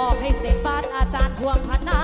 บอกให้เสกบานอาจารย์ห่วงพนา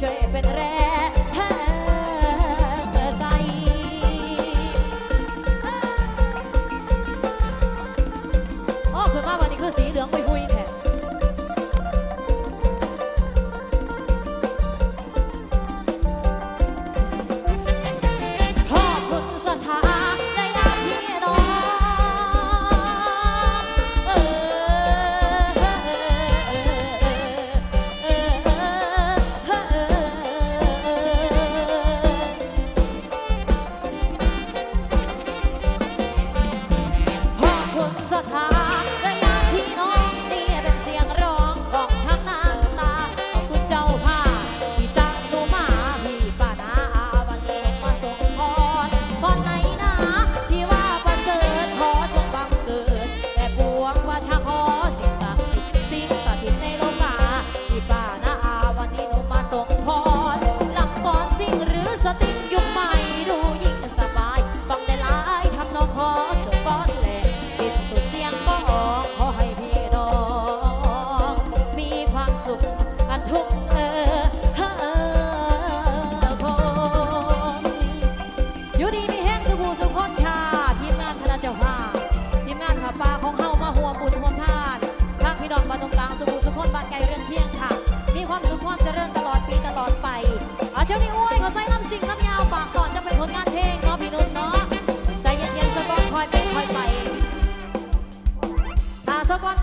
ช่วยเป็นแรง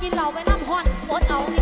ินเหล้าไปน้ำห้อนอดเอา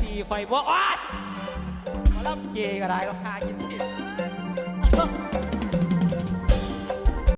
ซีไฟบ่อ้อยหมอลำเจก็ได้หรอกค่ะ